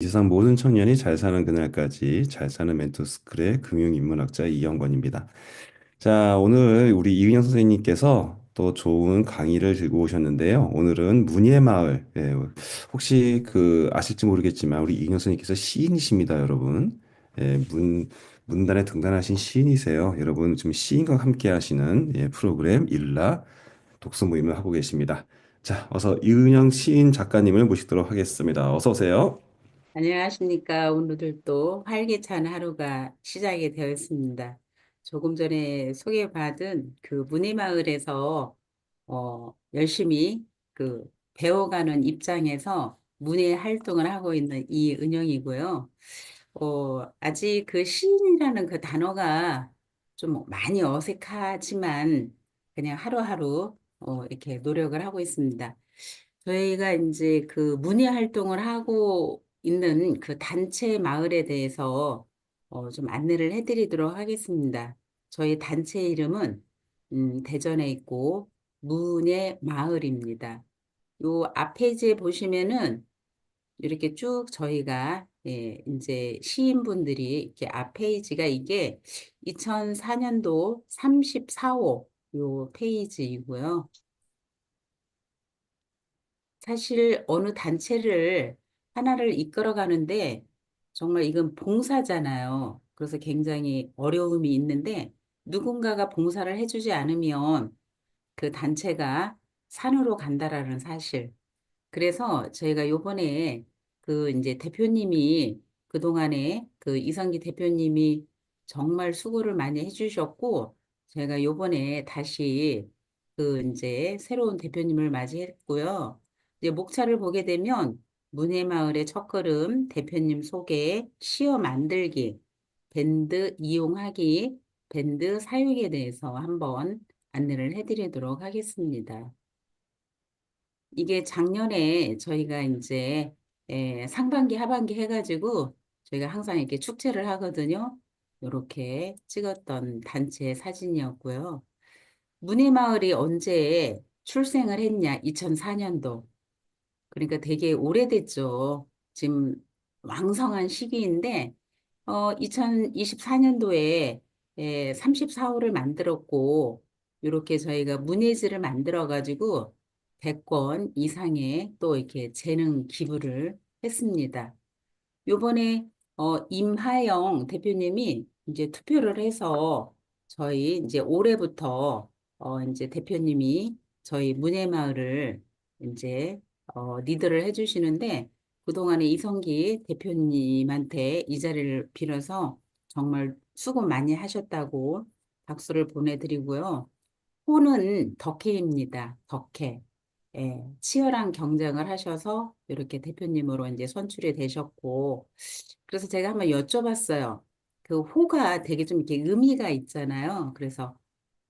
이 세상 모든 청년이 잘 사는 그날까지 잘 사는 멘토스쿨의 금융인문학자 이영권입니다. 자, 오늘 우리 이은영 선생님께서 또 좋은 강의를 들고 오셨는데요. 오늘은 문예 마을. 예, 혹시 그 아실지 모르겠지만 우리 이은영 선생님께서 시인이십니다, 여러분. 예, 문 문단에 등단하신 시인이세요. 여러분 지금 시인과 함께 하시는 예, 프로그램 일라 독서 모임을 하고 계십니다. 자, 어서 이은영 시인 작가님을 모시도록 하겠습니다. 어서 오세요. 안녕하십니까. 오늘도 또 활기찬 하루가 시작이 되었습니다. 조금 전에 소개받은 그 문예마을에서 어, 열심히 그 배워가는 입장에서 문예 활동을 하고 있는 이은영이고요. 어, 아직 그 시인이라는 그 단어가 좀 많이 어색하지만 그냥 하루하루 어, 이렇게 노력을 하고 있습니다. 저희가 이제 그 문예 활동을 하고 있는 그 단체 마을에 대해서 어, 좀 안내를 해드리도록 하겠습니다. 저희 단체 이름은 음, 대전에 있고 문예 마을입니다. 요 앞 페이지에 보시면은 이렇게 쭉 저희가 예, 이제 시인분들이 이렇게 앞 페이지가 이게 2004년도 34호 요 페이지이고요. 사실 어느 단체를 하나를 이끌어 가는데 정말 이건 봉사잖아요. 그래서 굉장히 어려움이 있는데 누군가가 봉사를 해주지 않으면 그 단체가 산으로 간다라는 사실. 그래서 저희가 요번에 그 이제 대표님이 그동안에 그 이성기 대표님이 정말 수고를 많이 해주셨고 저희가 요번에 다시 그 이제 새로운 대표님을 맞이했고요. 이제 목차를 보게 되면 문해마을의 첫걸음, 대표님 소개, 시어 만들기, 밴드 이용하기, 밴드 사용에 대해서 한번 안내를 해드리도록 하겠습니다. 이게 작년에 저희가 이제 에, 상반기, 하반기 해가지고 저희가 항상 이렇게 축제를 하거든요. 이렇게 찍었던 단체 사진이었고요. 문해마을이 언제 출생을 했냐? 2004년도. 그러니까 되게 오래됐죠. 지금 왕성한 시기인데, 어, 2024년도에 에, 34호를 만들었고, 이렇게 저희가 문예지를 만들어 가지고 100건 이상의 또 이렇게 재능 기부를 했습니다. 요번에 어, 임하영 대표님이 이제 투표를 해서 저희 이제 올해부터 어, 이제 대표님이 저희 문예마을을 이제 어, 리드를 해주시는데 그동안에 이성기 대표님한테 이 자리를 빌어서 정말 수고 많이 하셨다고 박수를 보내드리고요. 호는 덕혜입니다. 덕혜. 예, 치열한 경쟁을 하셔서 이렇게 대표님으로 이제 선출이 되셨고, 그래서 제가 한번 여쭤봤어요. 그 호가 되게 좀 이렇게 의미가 있잖아요. 그래서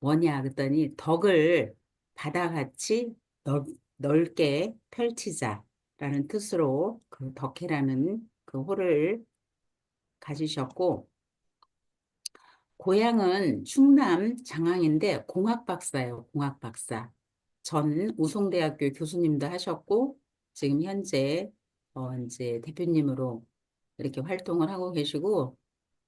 뭐냐 그랬더니 덕을 바다같이 넓, 넓게 펼치자라는 뜻으로 그 덕혜라는 그 호를 가지셨고, 고향은 충남 장항인데 공학 박사예요. 공학 박사. 전 우송대학교 교수님도 하셨고 지금 현재 어 이제 대표님으로 이렇게 활동을 하고 계시고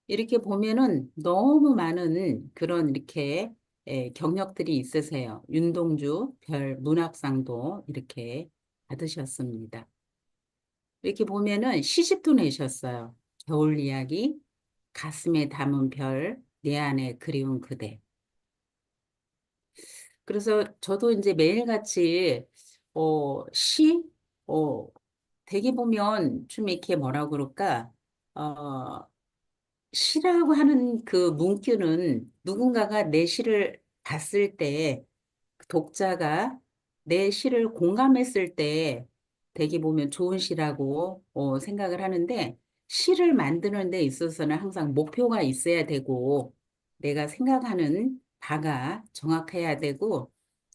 이렇게 보면은 너무 많은 그런 이렇게 예, 경력들이 있으세요. 윤동주 별 문학상도 이렇게 받으셨습니다. 이렇게 보면은 시집도 내셨어요. 겨울 이야기, 가슴에 담은 별, 내 안에 그리운 그대. 그래서 저도 이제 매일같이 어, 시, 어, 되게 보면 좀 이렇게 뭐라 그럴까, 어, 시라고 하는 그 문구는 누군가가 내 시를 봤을 때 독자가 내 시를 공감했을 때 되게 보면 좋은 시라고 어, 생각을 하는데 시를 만드는 데 있어서는 항상 목표가 있어야 되고 내가 생각하는 바가 정확해야 되고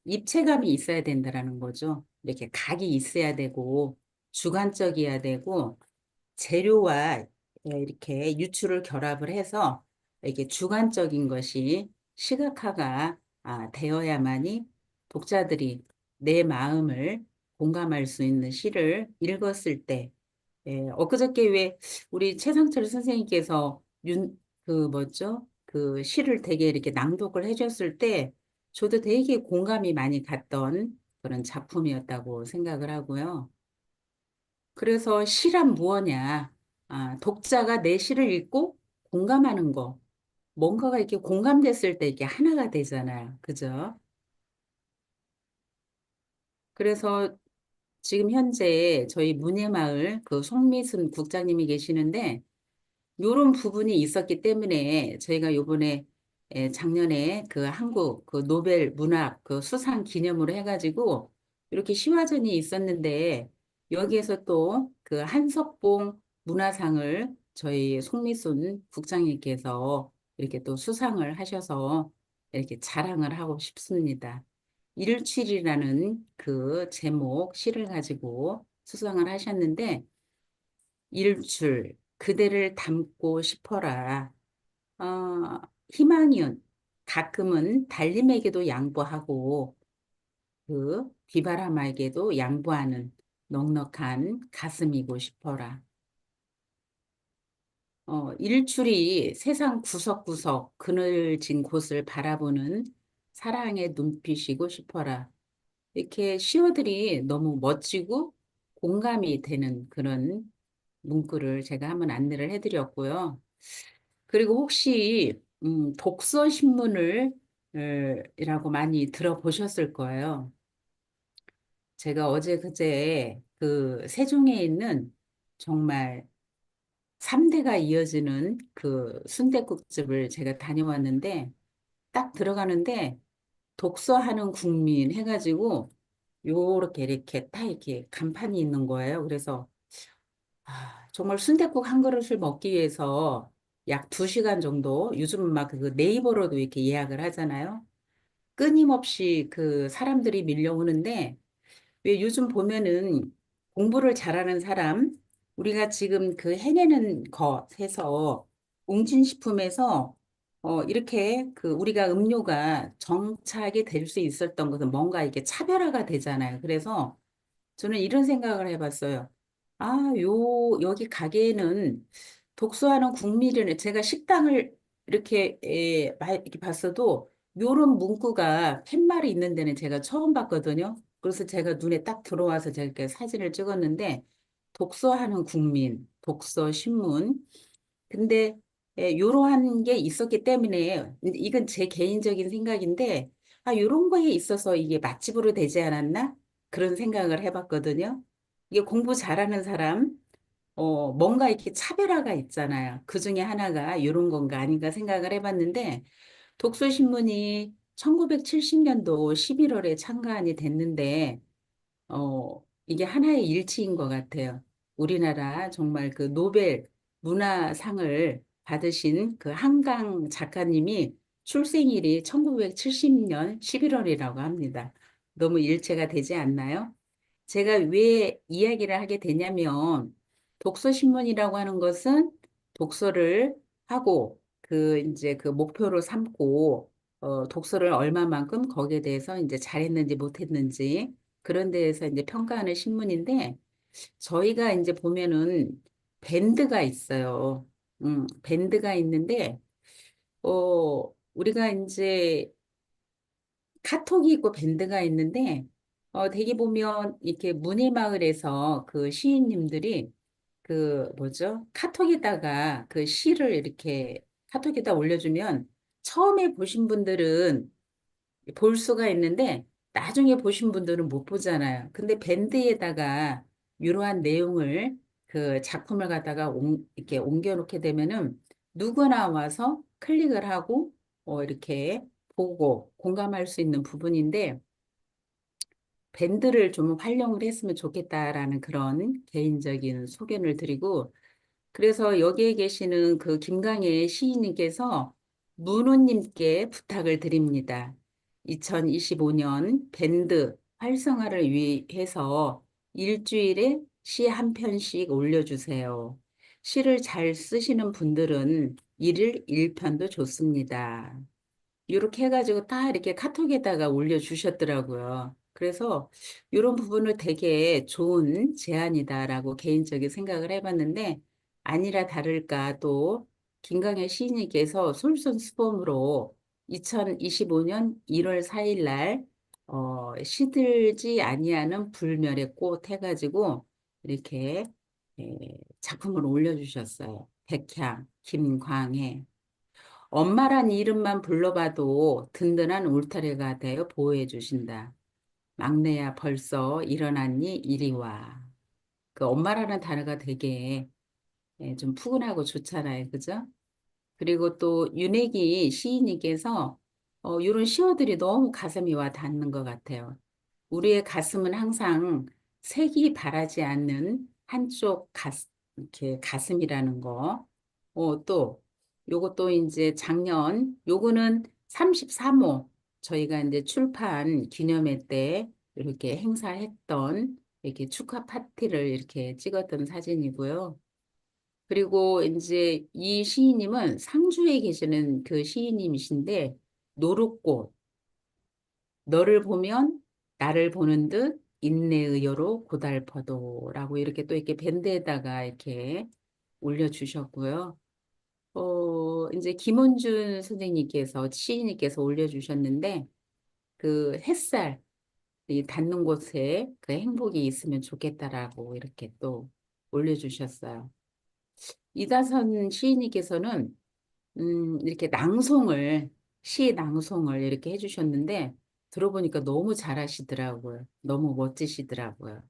입체감이 있어야 된다라는 거죠. 이렇게 각이 있어야 되고 주관적이어야 되고 재료와 이렇게 유추를 결합을 해서 이렇게 주관적인 것이 시각화가 아, 되어야만이 독자들이 내 마음을 공감할 수 있는 시를 읽었을 때 예, 엊그저께 왜 우리 최상철 선생님께서 윤, 그 뭐죠? 그 시를 되게 이렇게 낭독을 해줬을 때 저도 되게 공감이 많이 갔던 그런 작품이었다고 생각을 하고요. 그래서 시란 무엇냐? 아, 독자가 내 시를 읽고 공감하는 거. 뭔가가 이렇게 공감됐을 때 이렇게 하나가 되잖아요. 그죠? 그래서 지금 현재 저희 문예마을 그 송미순 국장님이 계시는데 요런 부분이 있었기 때문에 저희가 요번에 에, 작년에 그 한국 그 노벨 문학 그 수상 기념으로 해가지고 이렇게 시화전이 있었는데 여기에서 또 그 한석봉 문화상을 저희 송미순 국장님께서 이렇게 또 수상을 하셔서 이렇게 자랑을 하고 싶습니다. 일출이라는 그 제목 시를 가지고 수상을 하셨는데 일출 그대를 담고 싶어라. 어, 희망이은 가끔은 달림에게도 양보하고 그 비바람에게도 양보하는 넉넉한 가슴이고 싶어라. 어, 일출이 세상 구석구석 그늘진 곳을 바라보는 사랑의 눈빛이고 싶어라. 이렇게 시어들이 너무 멋지고 공감이 되는 그런 문구를 제가 한번 안내를 해드렸고요. 그리고 혹시 음, 독서 신문을 어, 이라고 많이 들어보셨을 거예요. 제가 어제 그제 그 세종에 있는 정말 3대가 이어지는 그 순댓국집을 제가 다녀왔는데 딱 들어가는데 독서하는 국민 해가지고 요렇게 이렇게 딱 이렇게 간판이 있는 거예요. 그래서 아, 정말 순댓국 한 그릇을 먹기 위해서 약 두시간 정도 요즘은 막그 네이버로도 이렇게 예약을 하잖아요. 끊임없이 그 사람들이 밀려오는데 왜 요즘 보면은 공부를 잘하는 사람, 우리가 지금 그 해내는 것에서 웅진식품에서 어, 이렇게 그 우리가 음료가 정착이 될 수 있었던 것은 뭔가 이게 차별화가 되잖아요. 그래서 저는 이런 생각을 해봤어요. 아, 요, 여기 가게에는 독서하는 국민을 제가 식당을 이렇게, 에, 마- 이렇게 봤어도 요런 문구가 팻말이 있는 데는 제가 처음 봤거든요. 그래서 제가 눈에 딱 들어와서 제가 이렇게 사진을 찍었는데 독서하는 국민, 독서 신문. 근데 에, 요러한 게 있었기 때문에 이건 제 개인적인 생각인데 아, 요런 거에 있어서 이게 맛집으로 되지 않았나? 그런 생각을 해봤거든요. 이게 공부 잘하는 사람, 어, 뭔가 이렇게 차별화가 있잖아요. 그 중에 하나가 이런 건가 아닌가 생각을 해봤는데, 독서신문이 1970년도 11월에 창간이 됐는데, 어, 이게 하나의 일치인 것 같아요. 우리나라 정말 그 노벨 문화상을 받으신 그 한강 작가님이 출생일이 1970년 11월이라고 합니다. 너무 일치가 되지 않나요? 제가 왜 이야기를 하게 되냐면 독서신문이라고 하는 것은 독서를 하고 그 이제 그 목표로 삼고 어, 독서를 얼마만큼 거기에 대해서 이제 잘했는지 못했는지 그런 데에서 이제 평가하는 신문인데 저희가 이제 보면은 밴드가 있어요. 음, 밴드가 있는데 어, 우리가 이제 카톡이 있고 밴드가 있는데, 어, 되게 보면 이렇게 문희마을에서 그 시인님들이 그 뭐죠? 카톡에다가 그 시를 이렇게 카톡에다 올려주면 처음에 보신 분들은 볼 수가 있는데 나중에 보신 분들은 못 보잖아요. 근데 밴드에다가 이러한 내용을 그 작품을 갖다가 옮- 이렇게 옮겨놓게 되면은 누구나 와서 클릭을 하고 어, 이렇게 보고 공감할 수 있는 부분인데 밴드를 좀 활용을 했으면 좋겠다라는 그런 개인적인 소견을 드리고 그래서 여기에 계시는 그 김강애 시인님께서 문우님께 부탁을 드립니다. 2025년 밴드 활성화를 위해서 일주일에 시 한 편씩 올려주세요. 시를 잘 쓰시는 분들은 일일 일편도 좋습니다. 이렇게 해가지고 다 이렇게 카톡에다가 올려주셨더라고요. 그래서 이런 부분을 되게 좋은 제안이다라고 개인적인 생각을 해봤는데 아니라 다를까 또 김강현 시인님께서 솔선수범으로 2025년 1월 4일 날 어, 시들지 아니하는 불멸의 꽃 해가지고 이렇게 예, 작품을 올려주셨어요. 백향, 김광혜. 엄마란 이름만 불러봐도 든든한 울타리가 되어 보호해 주신다. 막내야 벌써 일어났니? 이리 와. 그 엄마라는 단어가 되게 예, 좀 푸근하고 좋잖아요. 그죠? 그리고 또 윤혜기 시인님께서 어, 이런 시어들이 너무 가슴이 와 닿는 것 같아요. 우리의 가슴은 항상 색이 바라지 않는 한쪽 가슴, 이렇게 가슴이라는 거. 어, 또 요것도 이제 작년 요거는 33호 저희가 이제 출판 기념회 때 이렇게 행사했던 이렇게 축하 파티를 이렇게 찍었던 사진이고요. 그리고 이제 이 시인님은 상주에 계시는 그 시인님이신데 노릇꽃 너를 보면 나를 보는 듯 인내의여로 고달퍼도라고 이렇게 또 이렇게 밴드에다가 이렇게 올려주셨고요. 어, 이제 김원준 선생님께서 시인님께서 올려주셨는데 그 햇살 이 닿는 곳에 그 행복이 있으면 좋겠다라고 이렇게 또 올려주셨어요. 이다선 시인님께서는 음, 이렇게 낭송을 시 낭송을 이렇게 해주셨는데 들어보니까 너무 잘하시더라고요. 너무 멋지시더라고요.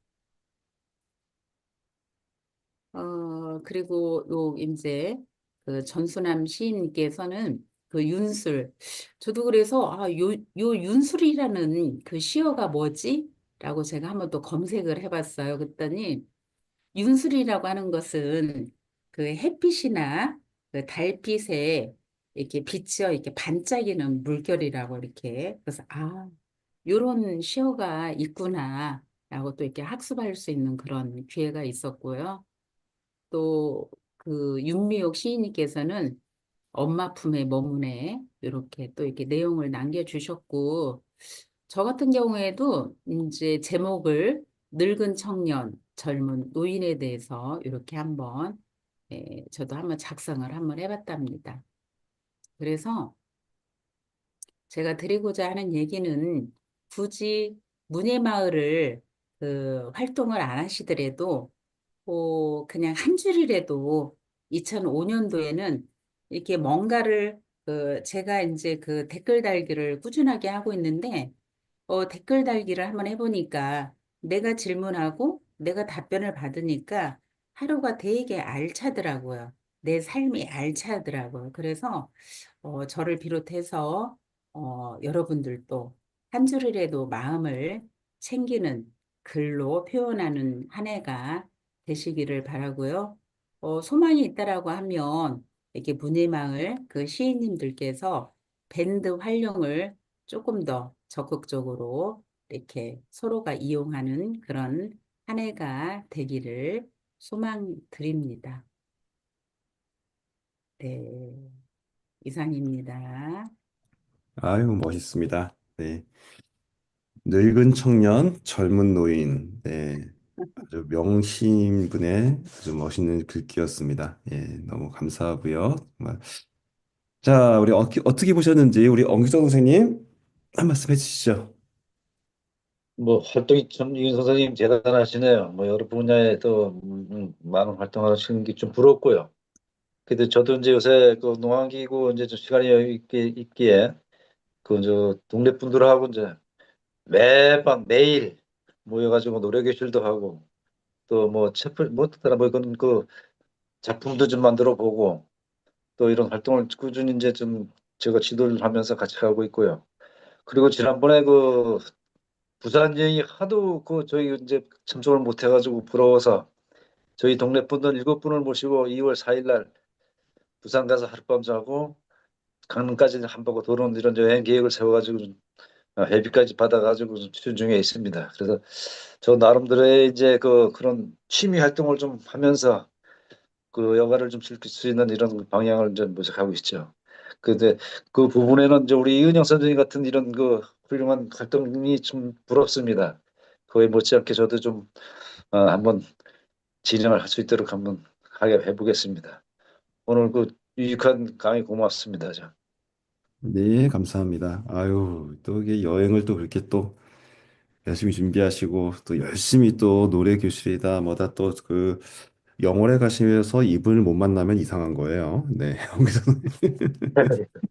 어, 그리고 요 이제 그 전수남 시인께서는 그 윤술 저도 그래서 아, 요, 요 윤술이라는 그 시어가 뭐지? 라고 제가 한번 또 검색을 해봤어요. 그랬더니 윤술이라고 하는 것은 그 햇빛이나 그 달빛에 이렇게 비쳐 이렇게 반짝이는 물결이라고 이렇게 그래서 아 요런 시어가 있구나 라고 또 이렇게 학습할 수 있는 그런 기회가 있었고요. 또 그 윤미옥 시인님께서는 엄마 품에 머무네 이렇게 또 이렇게 내용을 남겨주셨고 저 같은 경우에도 이제 제목을 늙은 청년, 젊은 노인에 대해서 이렇게 한번 예, 저도 한번 작성을 한번 해봤답니다. 그래서 제가 드리고자 하는 얘기는 굳이 문예마을을 그 활동을 안 하시더라도 어, 그냥 한 줄이라도 2005년도에는 이렇게 뭔가를 그 제가 이제 그 댓글 달기를 꾸준하게 하고 있는데 어, 댓글 달기를 한번 해보니까 내가 질문하고 내가 답변을 받으니까 하루가 되게 알차더라고요. 내 삶이 알차더라고요. 그래서 어, 저를 비롯해서 어, 여러분들도 한 줄이라도 마음을 챙기는 글로 표현하는 한 해가 되시기를 바라고요. 어, 소망이 있다라고 하면 이렇게 문예마을 그 시인님들께서 밴드 활용을 조금 더 적극적으로 이렇게 서로가 이용하는 그런 한 해가 되기를 소망 드립니다. 네, 이상입니다. 아유, 멋있습니다. 네. 늙은 청년, 젊은 노인. 네. 아주 명심분의 아주 멋있는 글귀였습니다. 예, 너무 감사하고요. 정말. 자, 우리 어, 어떻게 보셨는지 우리 엄기정 선생님 한 말씀 해주시죠. 뭐 활동이 참 이윤 선생님 대단하시네요. 뭐 여러 분야에 또 음, 음, 많은 활동을 하시는 게 좀 부럽고요. 근데 저도 이제 요새 그 농한기구 이제 좀 시간이 있게 있기에 그저 동네 분들하고 이제 매번 매일 모여가지고 노래 교실도 하고 또뭐 책을 뭐 특별한 뭐 그런 그 작품도 좀 만들어 보고 또 이런 활동을 꾸준히 이제 좀 제가 지도를 하면서 같이 하고 있고요. 그리고 지난번에 그 부산 여행이 하도 그 저희 이제 참석을 못 해가지고 부러워서 저희 동네 분들 일곱 분을 모시고 2월 4일 날 부산 가서 하룻밤 자고 강릉까지 한 바퀴 도는 이런 여행 계획을 세워가지고 좀 어, 회비까지 받아가지고 좀 추진 중에 있습니다. 그래서 저 나름대로의 이제 그 그런 취미 활동을 좀 하면서 그 여가를 좀 즐길 수 있는 이런 방향을 좀 모색하고 있죠. 근데 그 부분에는 이제 우리 이은영 선생님 같은 이런 그 훌륭한 활동이 좀 부럽습니다. 그에 못지않게 저도 좀 어, 한번 진행을 할 수 있도록 한번 하게 해보겠습니다. 오늘 그 유익한 강의 고맙습니다. 저. 네, 감사합니다. 아유, 또 이게 여행을 또 그렇게 또 열심히 준비하시고 또 열심히 또 노래 교실이다 뭐다 또그 영월에 가시면서 이분을 못 만나면 이상한 거예요. 네, 여기서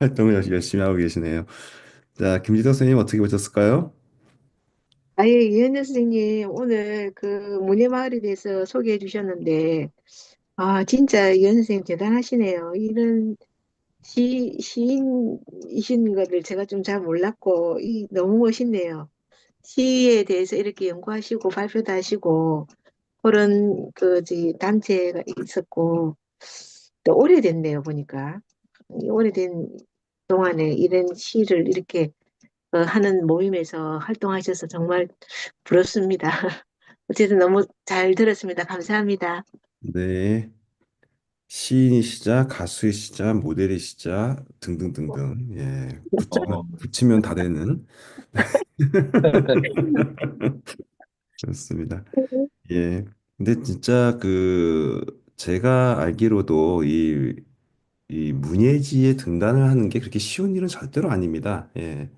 활동을 열- 열심히 하고 계시네요. 자, 김지덕 선생님 어떻게 보셨을까요? 아예 이현재 선생님 오늘 그 문예마을에 대해서 소개해 주셨는데 아 진짜 이현재 선생님 대단하시네요. 이런 시 시인이신 거를 제가 좀 잘 몰랐고 이 너무 멋있네요. 시에 대해서 이렇게 연구하시고 발표도 하시고 그런 그지 단체가 있었고 또 오래됐네요 보니까 이 오래된 동안에 이런 시를 이렇게 어, 하는 모임에서 활동하셔서 정말 부럽습니다. 어쨌든 너무 잘 들었습니다. 감사합니다. 네, 시인이시자 가수이시자 모델이시자 등등등등 예, 붙이면 어, 붙이면 다 되는 그렇습니다. 예. 근데 진짜 그 제가 알기로도 이, 이 문예지에 등단을 하는 게 그렇게 쉬운 일은 절대로 아닙니다. 예.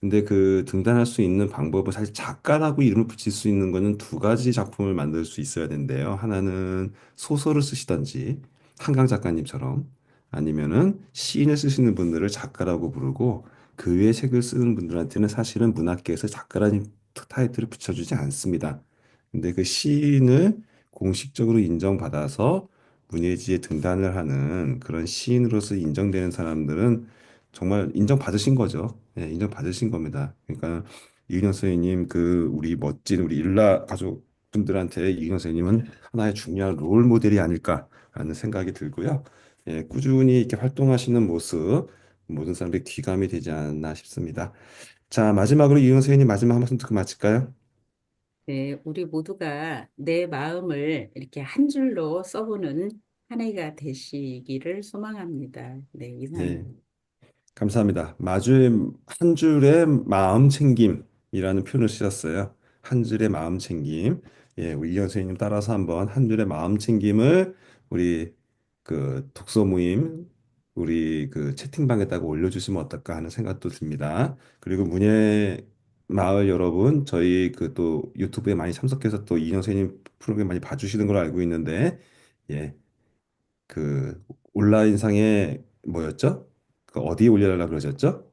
근데 그 등단할 수 있는 방법은 사실 작가라고 이름을 붙일 수 있는 거는 두 가지 작품을 만들 수 있어야 된대요. 하나는 소설을 쓰시던지 한강 작가님처럼 아니면은 시인을 쓰시는 분들을 작가라고 부르고 그 외에 책을 쓰는 분들한테는 사실은 문학계에서 작가라는 타이틀을 붙여주지 않습니다. 근데 그 시인을 공식적으로 인정받아서 문예지에 등단을 하는 그런 시인으로서 인정되는 사람들은 정말 인정받으신 거죠. 예, 인정받으신 겁니다. 그러니까 이은영 선생님 그 우리 멋진 우리 일라 가족분들한테 이은영 선생님은 하나의 중요한 롤 모델이 아닐까라는 생각이 들고요. 예, 꾸준히 이렇게 활동하시는 모습 모든 사람들이 귀감이 되지 않나 싶습니다. 자, 마지막으로 이은영 선생님 마지막 한 말씀 듣고 마칠까요? 네, 우리 모두가 내 마음을 이렇게 한 줄로 써보는 한 해가 되시기를 소망합니다. 네, 네, 이상입니다. 감사합니다. 마주의 한 줄의 마음 챙김이라는 표현을 쓰셨어요. 한 줄의 마음 챙김. 예, 우리 이현 선생님 따라서 한번 한 줄의 마음 챙김을 우리 그 독서 모임 우리 그 채팅방에다가 올려주시면 어떨까 하는 생각도 듭니다. 그리고 문예 마을 여러분, 저희 그 또 유튜브에 많이 참석해서 또 이현 선생님 프로그램 많이 봐주시는 걸로 알고 있는데, 예, 그 온라인상에 뭐였죠? 그 어디에 올려달라 그러셨죠?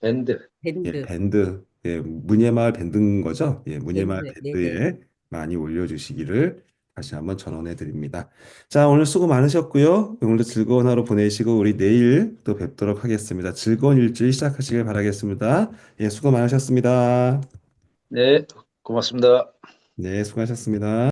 밴드. 예, 밴드, 밴드, 예, 문예마을 밴드인 거죠? 예, 문예마을 밴드, 네 네. 밴드에 많이 올려주시기를 다시 한번 전원해 드립니다. 자, 오늘 수고 많으셨고요. 오늘도 즐거운 하루 보내시고 우리 내일 또 뵙도록 하겠습니다. 즐거운 일주일 시작하시길 바라겠습니다. 예, 수고 많으셨습니다. 네, 고맙습니다. 네, 수고하셨습니다.